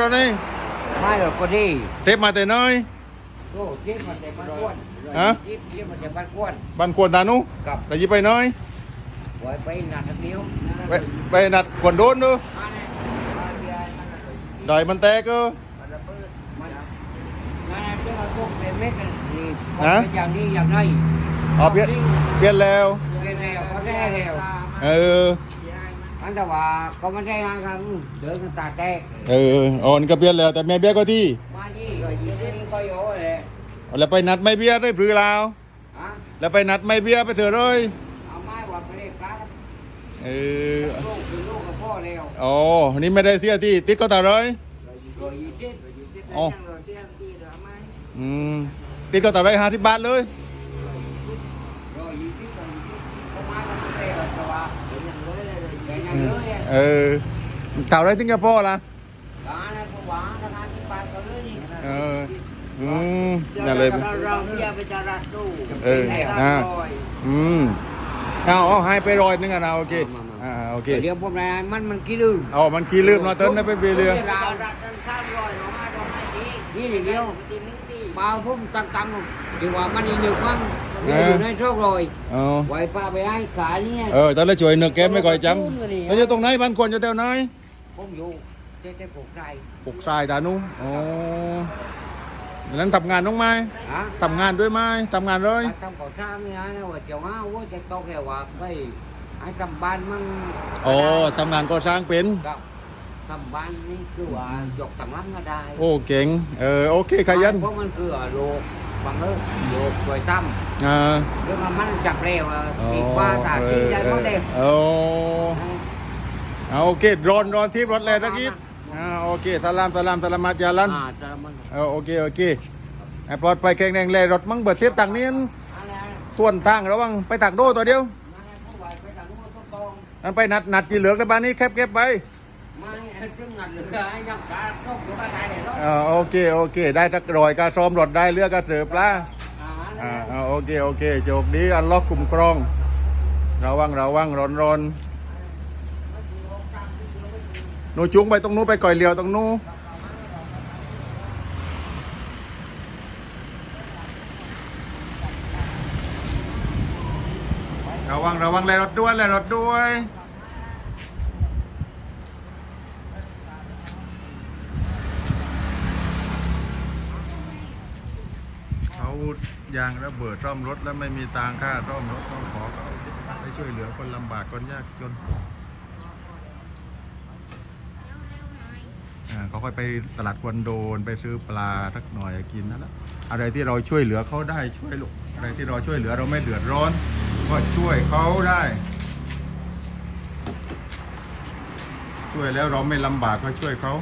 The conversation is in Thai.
ตอนนี้ไม่หรอกก็ดีเทปมาแต่น้อยโอ้เจ็บมันแต่บ้านกวนฮะเจ็บเจ็บมันแต่บ้านกวนบ้านควรตานุกับแต่ยิบไปน้อยไว้ไปหนักเดียวไปไปนัดกวนโดนดูมาเนี่ยมาเบียร์มันอร่อยดอยมันแตกก็มันระเบิดมันมาเนี่ยเจ้าพวกเป็นเม็ดกันนี่ฮะอย่างนี้อย่างไรอ๋อเปลี่ยนเปลี่ยนแล้วเปลี่ยนแล้วก็ได้แล้วเออ อันแต่ว่าก็ไม่ได้นะครัเดินกันตาแตกเอออ่อนก็เปลี่ยนแล้วแต่แม่เบี้ยก็ที่มาที่ก็ยิงนี่ก็โยเลยแล้วไปนัดไม่เบี้ยได้ปรือลาวฮะแล้วไปนัดไม่เบี้ยไปเถอะเลยเอาไม้ว่าไปเล่นปลาเออลูกคือลูกกับพ่อแล้วอ๋อนี่ไม่ได้เสียที่ติดก็ตาเลยรอยยี่สิบอ๋ออืมติดก็ตาเลยห้าสิบบาทเลย รอยยี่สิบรอยยี่สิบเขามากันตั้งแต่แต่ว่าเดี๋ยวยังเลย เลยเดี๋ยวยังเลยเนี่ยเออเท่าไรถึงจะพ่อละร้านนั้นก็หวานทางานที่บ้านก็เลยนี่เอออืมนั่นเลยเราเบียร์ไปจารัดตู้เอออ่าอืมเอาเอาให้ไปรอยนึงอะนะโอเคอ่าโอเคเดี๋ยวผมนายมันมันกี่ลืมเอามันขี้ลืมเนาะเติ้ลนะไปเบียเรือ นี่เดียวมาพุ่มตังตังดีว่ามันอีกหนึ่งมั้งอยู่ในโชครอยอไว้ปลาไปให้ขายเนี่ยเออตอนแรกช่วยเนื้อแกไม่ก่อยจำแล้วอยู่ตรงไหนบ้านคนอยู่แถวไหนผมอยู่เจ๊ปลูกไร่ปลูกทรายตานุอ๋อนั้นทำงานน้องไม้ทำงานด้วยไหมทำงานเลยทำก่อสร้างนี่นะว่าเจ้าอ้าวว่าจะตกแล้วว่าไอ้ไอ้ทำบ้านมันอ๋อทำงานก่อสร้างเป็นครับ ทำบ้านนี่คือว่าหยกต่างล้ำก็ได้โอ้เก่งเออโอเคขยันเพราะมันคือโลกบังเอิญโลกสวยตั้มอ่าเรื่องมันจับเร็วอ๋ออีกว่าตาที่ได้หมดเลยเออเอาโอเครอนรอนที่รถเลยตะกี้อ่าโอเคสลามสลามสลามัดยาลันอ่าสารมันเออโอเคโอเคไอ้ปลอดไปแข็งแรงเลยรถมั่งเบิดเทียบต่างนี้อะไรทวนทางระวังไปตักโดตัวเดียวมาผู้ไหวไปต่างนู้นต้องตรงนั่นไปนัดนัดจีเหลือกในบ้านนี้แคบแคบไป อยังกาต้องอยู่กับตายเลยเนาะเออโอเคโอเค ได้ตักรอยกาซ้อมรถได้เรือกาเสือปลาอ่าอ่าอ่าโอเคโอเคโจกดีอันล็อกกลุ่มกรองระวังระวังร้อนร้อนหนูจุงไปตรงนู้นไปก่อยเลียวตรงนู้นระวังระวังแลรถด้วยแลรถด้วย เขายางระเบิดซ่อมรถ แล้วไม่มีตังค่าซ่อมรถต้องขอเขาให้ช่วยเหลือคนลำบากคนยากจนเขาค่อยไปตลาดควนโดนไปซื้อปลาสักหน่อยกินนั่นแหละอะไรที่เราช่วยเหลือเขาได้ช่วยลูกอะไรที่เราช่วยเหลือเราไม่เดือดร้อน ก็ช่วยเขาได้ ช่วยแล้วเราไม่ลำบากก็ช่วยเขา